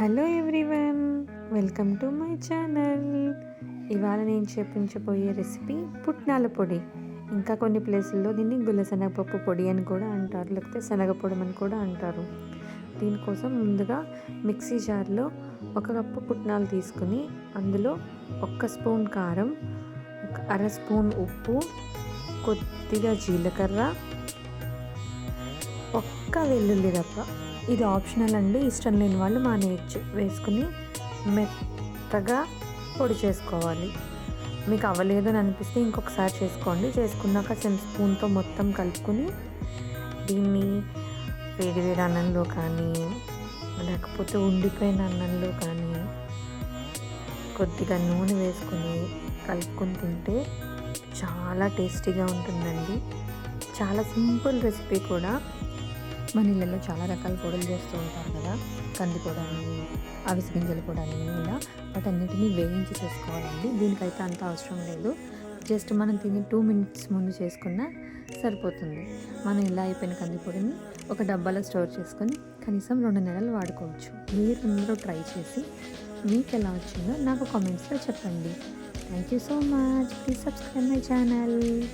Hello everyone welcome to my channel. ఇవాళ నేను చెప్పించబోయే recipe పుట్నాల పొడి. ఇంకా కొన్ని ప్లేసుల్లో దీన్ని గుల్ల శనగపప్పు పొడి అని కూడా అంటారు లేకపోతే శనగపొడి అని కూడా అంటారు. దీనికోసం ముందుగా మిక్సీ జార్లో ఒక కప్పు పుట్నాలు తీసుకుని అందులో ఒక్క స్పూన్ కారం ఒక అర స్పూన్ ఉప్పు కొద్దిగా జీలకర్ర ఒక్క వెల్లుల్లి రప్ప ఇది ఆప్షనల్ అండి. ఇష్టం లేని వాళ్ళు మానేయచ్చు. వేసుకుని మెత్తగా పొడి చేసుకోవాలి. మీకు అవ్వలేదని అనిపిస్తే ఇంకొకసారి చేసుకోండి. చేసుకున్నాక చిన్న స్పూన్తో మొత్తం కలుపుకుని దీన్ని వేడి వేడి అన్నంలో కానీ లేకపోతే ఉండిపోయిన అన్నంలో కానీ కొద్దిగా నూనె వేసుకుని కలుపుకొని తింటే చాలా టేస్టీగా ఉంటుందండి. చాలా సింపుల్ రెసిపీ కూడా. మన ఇళ్ళల్లో చాలా రకాల పొడులు చేస్తూ ఉంటారు కదా. కంది అని అవిసి గింజల పొడి అని ఇలా వాటన్నిటిని వేయించి చేసుకోవాలండి. దీనికైతే అంత అవసరం లేదు. జస్ట్ మనం తిని టూ మినిట్స్ ముందు చేసుకున్నా సరిపోతుంది. మనం ఇలా అయిపోయిన కందిపొడిని ఒక డబ్బాలో స్టోర్ చేసుకొని కనీసం రెండు నెలలు వాడుకోవచ్చు. మీరు అందరూ ట్రై చేసి మీకు ఎలా వచ్చిందో నాకు కామెంట్స్లో చెప్పండి. Thank you so much. Please subscribe my channel.